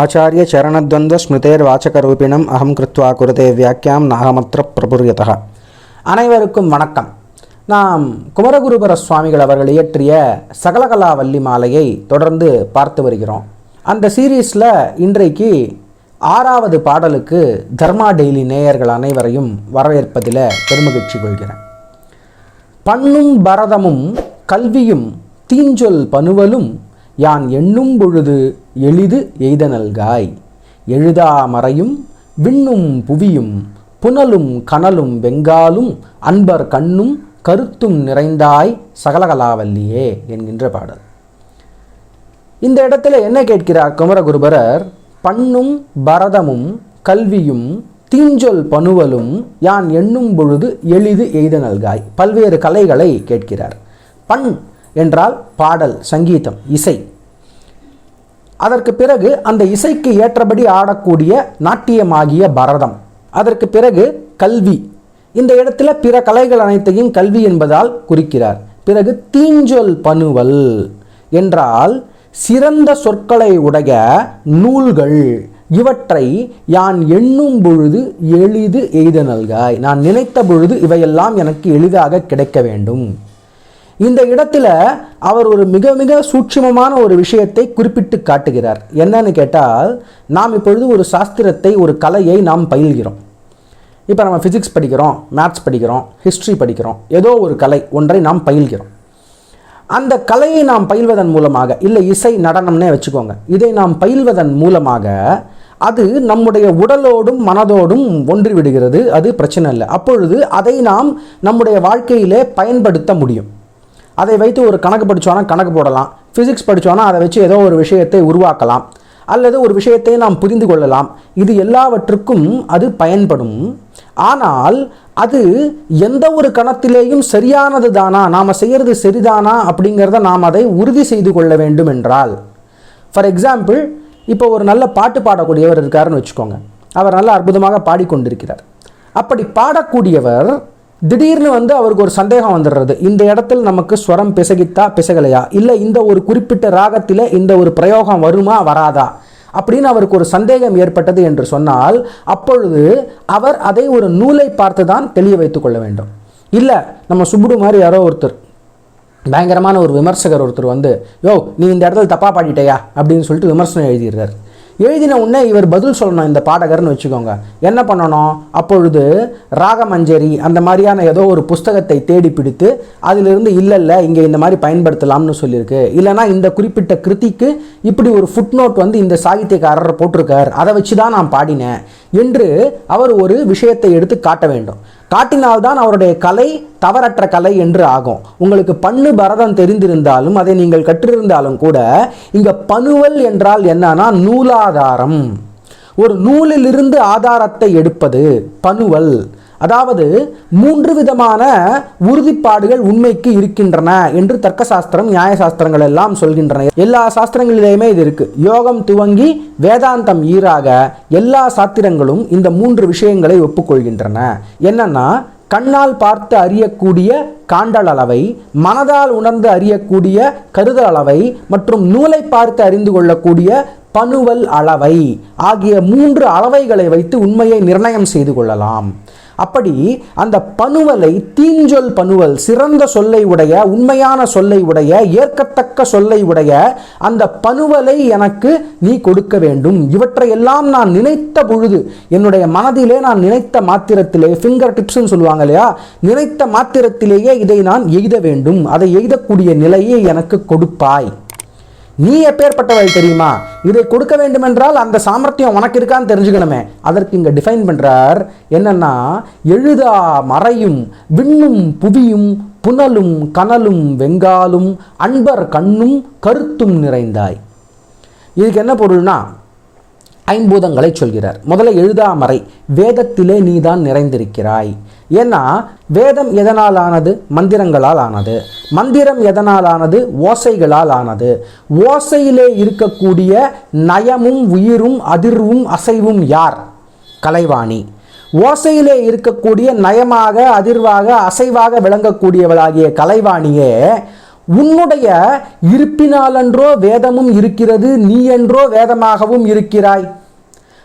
आचार्य चरणद्वन्द्व स्मृतेर्वाचकरूपिणम् அகம் कृत्वा குருதே व्याख्यां नाहमत्र प्रपुर्यतः அனைவருக்கும் வணக்கம். நாம் குமரகுருபர சுவாமிகள் அவர்கள் இயற்றிய சகலகலா வள்ளி மாலையை தொடர்ந்து பார்த்து வருகிறோம். அந்த சீரீஸில் இன்றைக்கு ஆறாவது பாடலுக்கு தர்மா டெய்லி நேயர்கள் அனைவரையும் வரவேற்பதில் பெருமகிழ்ச்சி கொள்கிறேன். பண்ணும் பரதமும் கல்வியும் தீஞ்சொல் பனுவலும் யான் எண்ணும் பொழுது எளிது எய்த நல்காய் எழுதா மறையும் விண்ணும் புவியும் புனலும் கனலும் வெங்காலும் அன்பர் கண்ணும் கருத்தும் நிறைந்தாய் சகலகலாவல்லியே என்கின்ற பாடல். இந்த இடத்துல என்ன கேட்கிறார் குமரகுருபரர்? பண்ணும் பரதமும் கல்வியும் தீஞ்சொல் பனுவலும் யான் எண்ணும் பொழுது எளிது எய்த நல்காய் பல்வேறு கலைகளை கேட்கிறார். பண் என்றால் பாடல் சங்கீதம் இசை. அதற்கு பிறகு அந்த இசைக்கு ஏற்றபடி ஆடக்கூடிய நாட்டியமாகிய பரதம். அதற்கு பிறகு கல்வி. இந்த இடத்துல பிற கலைகள் அனைத்தையும் கல்வி என்பதால் குறிக்கிறார். பிறகு தீஞ்சொல் பனுவல் என்றால் சிறந்த சொற்களை உடைய நூல்கள். இவற்றை யான் எண்ணும் பொழுது எளிது எய்த நல்காய். நான் நினைத்த பொழுது இவையெல்லாம் எனக்கு எளிதாக கிடைக்க வேண்டும். இந்த இடத்துல அவர் ஒரு மிக மிக சூட்சமமான ஒரு விஷயத்தை குறிப்பிட்டு காட்டுகிறார். என்னன்னு கேட்டால் நாம் இப்பொழுது ஒரு சாஸ்திரத்தை ஒரு கலையை நாம் பயில்கிறோம். இப்போ நம்ம ஃபிசிக்ஸ் படிக்கிறோம் மேத்ஸ் படிக்கிறோம் ஹிஸ்ட்ரி படிக்கிறோம் ஏதோ ஒரு கலை ஒன்றை நாம் பயில்கிறோம். அந்த கலையை நாம் பயில்வதன் மூலமாக இல்லை இசை நடனம்னே வச்சுக்கோங்க. இதை நாம் பயில்வதன் மூலமாக அது நம்முடைய உடலோடும் மனதோடும் ஒன்று விடுகிறது அது பிரச்சனை இல்லை. அப்பொழுது அதை நாம் நம்முடைய வாழ்க்கையிலே பயன்படுத்த முடியும். அதை வைத்து ஒரு கணக்கு படித்தோன்னா கணக்கு போடலாம். ஃபிசிக்ஸ் படித்தோன்னா அதை வச்சு ஏதோ ஒரு விஷயத்தை உருவாக்கலாம். அல்லது ஒரு விஷயத்தை நாம் புரிந்து கொள்ளலாம். இது எல்லாவற்றுக்கும் அது பயன்படும். ஆனால் அது எந்த ஒரு கணத்திலேயும் சரியானது தானா நாம் செய்கிறது சரிதானா? அப்படிங்கிறத நாம் அதை உறுதி செய்து கொள்ள வேண்டும் என்றால். ஃபார் எக்ஸாம்பிள் இப்போ ஒரு நல்ல பாட்டு பாடக்கூடியவர் இருக்காருன்னு வச்சுக்கோங்க. அவர் நல்ல அற்புதமாக பாடிக்கொண்டிருக்கிறார். அப்படி பாடக்கூடியவர் திடீர்னு வந்து அவருக்கு ஒரு சந்தேகம் வந்துடுறது. இந்த இடத்துல நமக்கு ஸ்வரம் பிசகித்தா பிசகலையா? இல்லை இந்த ஒரு குறிப்பிட்ட ராகத்தில் இந்த ஒரு பிரயோகம் வருமா வராதா? அப்படின்னு அவருக்கு ஒரு சந்தேகம் ஏற்பட்டது என்று சொன்னால் அப்பொழுது அவர் அதை ஒரு நூலை பார்த்து தான் தெளிய வைத்து கொள்ள வேண்டும். இல்லை நம்ம சுப்புடு மாதிரி யாரோ ஒருத்தர் பயங்கரமான ஒரு விமர்சகர் ஒருத்தர் வந்து யோ நீ இந்த இடத்துல தப்பாக பாடிட்டேயா? அப்படின்னு சொல்லிட்டு விமர்சனம் எழுதிடுறாரு. எழுதின உடனே இவர் பதில் சொல்லணும் இந்த பாடகர்னு வச்சுக்கோங்க. என்ன பண்ணணும்? அப்பொழுது ராகமஞ்சரி அந்த மாதிரியான ஏதோ ஒரு புஸ்தகத்தை தேடி பிடித்து அதிலிருந்து இல்லை இல்லை இங்கே இந்த மாதிரி பயன்படுத்தலாம்னு சொல்லியிருக்கு. இல்லைனா இந்த குறிப்பிட்ட கிருதிக்கு இப்படி ஒரு ஃபுட் நோட் வந்து இந்த சாகித்யக்காரர் போட்டிருக்கார். அதை வச்சு தான் நான் பாடினேன் என்று அவர் ஒரு விஷயத்தை எடுத்து காட்ட வேண்டும். காட்டினால்தான் அவருடைய கலை தவறற்ற கலை என்று ஆகும். உங்களுக்கு பண்ணு பரதம் தெரிந்திருந்தாலும் அதை நீங்கள் கற்றிருந்தாலும் கூட இங்க பனுவல் என்றால் என்னன்னா நூலாதாரம். ஒரு நூலிலிருந்து ஆதாரத்தை எடுப்பது பனுவல். அதாவது மூன்று விதமான உறுதிப்பாடுகள் உண்மைக்கு இருக்கின்றன என்று தர்க்க சாஸ்திரம் நியாய சாஸ்திரங்கள் எல்லாம் சொல்கின்றன. எல்லா சாஸ்திரங்களிலேயுமே இது இருக்கு. யோகம் துவங்கி வேதாந்தம் ஈராக எல்லா சாத்திரங்களும் இந்த மூன்று விஷயங்களை ஒப்புக்கொள்கின்றன. என்னன்னா கண்ணால் பார்த்து அறியக்கூடிய காண்டல் அளவை மனதால் உணர்ந்து அறியக்கூடிய கருதல் அளவை மற்றும் நூலை பார்த்து அறிந்து கொள்ளக்கூடிய பனுவல் அளவை ஆகிய மூன்று அளவைகளை வைத்து உண்மையை நிர்ணயம் செய்து கொள்ளலாம். அப்படி அந்த பனுவலை தீஞ்சொல் பனுவல் சிறந்த சொல்லை உடைய உண்மையான சொல்லை உடைய ஏற்கத்தக்க சொல்லை உடைய அந்த பனுவலை எனக்கு நீ கொடுக்க வேண்டும். இவற்றையெல்லாம் நான் நினைத்த பொழுது என்னுடைய மனதிலே நான் நினைத்த மாத்திரத்திலே ஃபிங்கர் டிப்ஸ்ன்னு சொல்லுவாங்க இல்லையா? நினைத்த மாத்திரத்திலேயே இதை நான் எய்த வேண்டும். அதை எய்தக்கூடிய நிலையை எனக்கு கொடுப்பாய். நீ எப்பேற்பட்டவள் தெரியுமா? இதை கொடுக்க வேண்டுமென்றால் அந்த சாமர்த்தியம் உனக்கு இருக்கான்னு தெரிஞ்சுக்கணுமே. அதற்கு இங்கே டிஃபைன் பண்ணுறார் என்னன்னா எழுதா மறையும் விண்ணும் புவியும் புனலும் கனலும் வெங்காலும் அன்பர் கண்ணும் கருத்தும் நிறைந்தாய். இதுக்கு என்ன பொருள்னா ஐம்பூதங்களை சொல்கிறார். முதல்ல எழுதாமறை வேதத்திலே நீதான் நிறைந்திருக்கிறாய். ஏன்னா வேதம் எதனால் ஆனது மந்திரங்களால் ஆனது மந்திரம் எதனால் ஆனது ஓசைகளால் ஆனது ஓசையிலே இருக்கக்கூடிய நயமும் உயிரும் அதிர்வும் அசைவும் யார்? கலைவாணி. ஓசையிலே இருக்கக்கூடிய நயமாக அதிர்வாக அசைவாக விளங்கக்கூடியவளாகிய கலைவாணியே உன்னுடைய இருப்பினாலன்றோ வேதமும் இருக்கிறது நீ என்றோ வேதமாகவும் இருக்கிறாய்.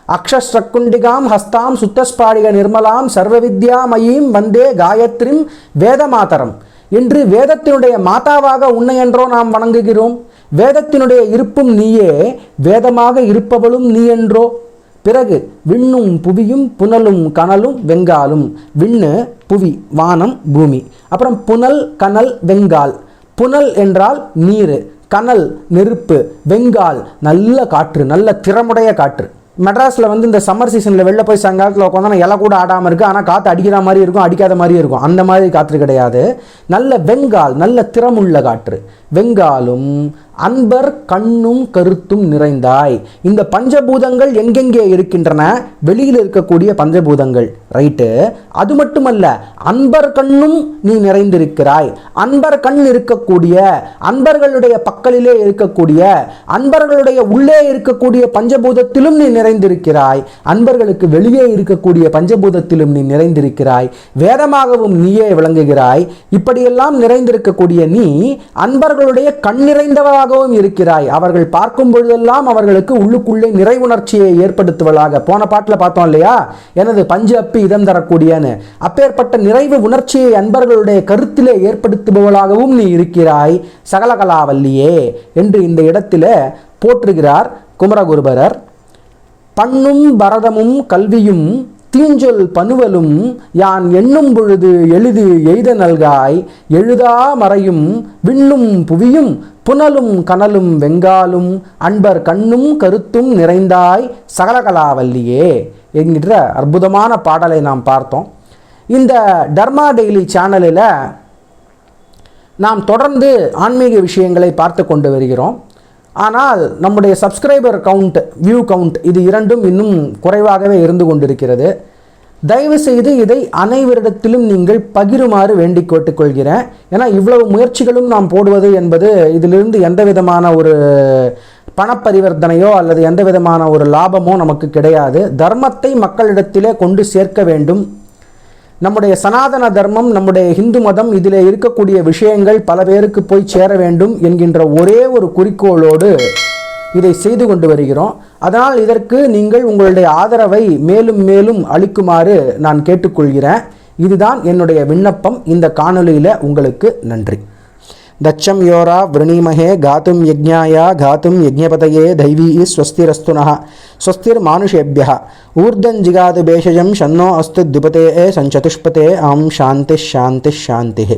அக்ஷஸ்ரக்குண்டிகாம் ஹஸ்தாம் சுத்தஸ்பாடிக நிர்மலாம் சர்வ வித்யாமயீம் வந்தே காயத்ரிம் வேதமாதரம். என்று வேதத்தினுடைய மாதாவாக உன்னை என்றோ நாம் வணங்குகிறோம். வேதத்தினுடைய இருப்பும் நீயே வேதமாக இருப்பவளும் நீ என்றோ. பிறகு விண்ணும் புவியும் புனலும் கனலும் வெங்காலும். விண்ணு புவி வானம் பூமி. அப்புறம் புனல் கனல் வெங்கால். புனல் என்றால் நீர். கனல் நெருப்பு. வெங்கால் நல்ல காற்று நல்ல திறமுடைய காற்று. மெட்ராஸில் வந்து இந்த சம்மர் சீசனில் வெளில போய் சங்காலத்தில் உட்காந்து இலை கூட ஆடாமல் இருக்குது ஆனால் காற்று அடிக்கிற மாதிரி இருக்கும் அடிக்காத மாதிரி இருக்கும். அந்த மாதிரி காற்று கிடையாது. நல்ல வெங்கால் நல்ல திறமுள்ள காற்று. வெங்காலும் அன்பர் கண்ணும் கருத்தும் நிறைந்தாய். இந்த பஞ்சபூதங்கள் எங்கெங்கே இருக்கின்றன? வெளியில் இருக்கக்கூடிய பஞ்சபூதங்கள் ரைட்டு அது மட்டுமல்ல அன்பர் கண்ணும் நீ நிறைந்திருக்கிறாய். அன்பர் கண் இருக்கக்கூடிய அன்பர்களுடைய பக்கலிலே இருக்கக்கூடிய அன்பர்களுடைய உள்ளே இருக்கக்கூடிய பஞ்சபூதத்திலும் நீ நிறைந்திருக்கிறாய். அன்பர்களுக்கு வெளியே இருக்கக்கூடிய பஞ்சபூதத்திலும் நீ நிறைந்திருக்கிறாய். வேதமாகவும் நீயே விளங்குகிறாய். இப்படியெல்லாம் நிறைந்திருக்கக்கூடிய நீ அன்பர்களுடைய கண் நிறைந்தவராகவும் இருக்கிறாய். அவர்கள் பார்க்கும் பொழுதெல்லாம் அவர்களுக்கு உள்ளுக்குள்ளே நிறைவுணர்ச்சியை ஏற்படுத்துவளாக போன பாட்டில் பார்த்தோம் இல்லையா? எனது பஞ்சு அப்பி இதம் தரக்கூடியன்னு. அப்பேற்பட்ட நிறைவு உணர்ச்சியை அன்பர்களுடைய கருத்திலே ஏற்படுத்துபவளாகவும் நீ இருக்கிறாய். சகலகலாவல்லியே என்று இந்த இடத்தில போற்றுகிறார் குமரகுருபரர். பண்ணும் பரதமும் கல்வியும் தீஞ்சொல் பனுவலும் யான் எண்ணும் பொழுது எழுது எய்த நல்காய். எழுதா மறையும் விண்ணும் புவியும் புனலும் கனலும் வெங்காலும் அன்பர் கண்ணும் கருத்தும் நிறைந்தாய் சகலகலாவல்லியே என்கிற அற்புதமான பாடலை நாம் பார்த்தோம். இந்த டர்மா டெய்லி சேனலில் நாம் தொடர்ந்து ஆன்மீக விஷயங்களை பார்த்து கொண்டு வருகிறோம். ஆனால் நம்முடைய சப்ஸ்கிரைபர் கவுண்ட் வியூ கவுண்ட் இது இரண்டும் இன்னும் குறைவாகவே இருந்து கொண்டிருக்கிறது. தயவு செய்து இதை அனைவரிடத்திலும் நீங்கள் பகிருமாறு வேண்டிக் கேட்டுக்கொள்கிறேன். ஏன்னா இவ்வளவு முயற்சிகளும் நாம் போடுவது என்பது இதிலிருந்து எந்த விதமான ஒரு பணப்பரிவர்த்தனையோ அல்லது எந்த விதமான ஒரு லாபமோ நமக்கு கிடையாது. தர்மத்தை மக்களிடத்திலே கொண்டு சேர்க்க வேண்டும். நம்முடைய சனாதன தர்மம் நம்முடைய இந்து மதம் இதில் இருக்கக்கூடிய விஷயங்கள் பல பேருக்கு போய் சேர வேண்டும் என்கின்ற ஒரே ஒரு குறிக்கோளோடு இதை செய்து கொண்டு வருகிறோம் அதனால் இதற்கு நீங்கள் உங்களுடைய ஆதரவை மேலும் மேலும் அளிக்குமாறு நான் கேட்டுக்கொள்கிறேன் இதுதான் என்னுடைய விண்ணப்பம் இந்த காணொளியில் உங்களுக்கு நன்றி दक्षं योरा वृणीमहे गातुं यज्ञाय गातुं यज्ञपतये दैवी स्वस्तिरस्तु नः स्वस्तिर्मानुषेभ्यः ऊर्ध्वं जिगातु भेषजं शन्नो अस्तु द्विपते सञ्चतुष्पते आं शान्तिः शान्तिः शान्तिः